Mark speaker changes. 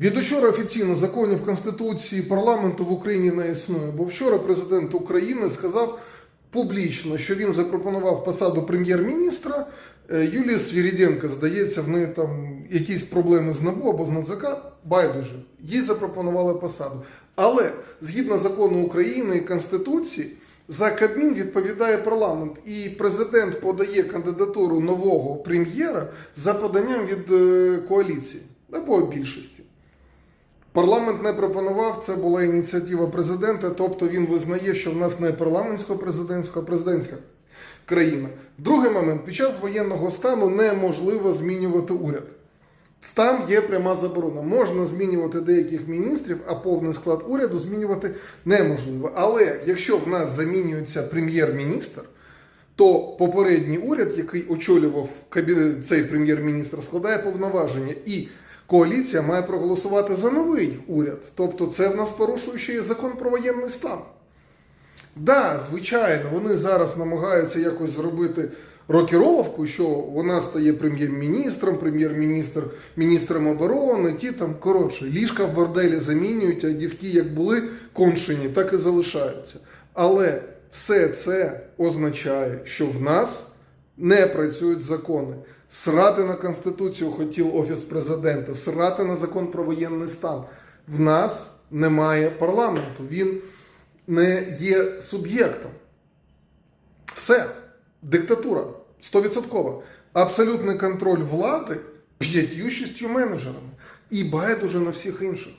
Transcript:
Speaker 1: Від учора офіційно законів Конституції парламенту в Україні не існує, бо вчора президент України сказав публічно, що він запропонував посаду прем'єр-міністра Е, Юлії Свіріденко. Здається, в неї там якісь проблеми з НАБУ або з НАЦК. Байдуже. Їй запропонували посаду. Але згідно закону України і Конституції. За Кабмін відповідає парламент, і президент подає кандидатуру нового прем'єра за поданням від е, коаліції або більшості. Парламент не пропонував, це була ініціатива президента, тобто він визнає, що в нас не парламентсько-президентська, а президентська країна. Другий момент: під час воєнного стану неможливо змінювати уряд. Там є пряма заборона. Можна змінювати деяких міністрів, а повний склад уряду змінювати неможливо. Але якщо в нас замінюється прем'єр-міністр, то попередній уряд, який очолював цей прем'єр-міністр, складає повноваження, і коаліція має проголосувати за новий уряд. Тобто, це в нас і закон про воєнний стан. Да, звичайно, вони зараз намагаються якось зробити рокіровку, що вона стає прем'єр-міністром, прем'єр-міністр міністром оборони, ті там коротше, ліжка в борделі замінюють, а дівки як були коншені, так і залишаються. Але все це означає, що в нас не працюють закони. Срати на Конституцію хотів Офіс президента, срати на закон про воєнний стан. В нас немає парламенту. Він не є суб'єктом. Все. Диктатура. Стовідсоткова. Абсолютний контроль влади п'ятью шістю менеджерами. І байдуже на всіх інших.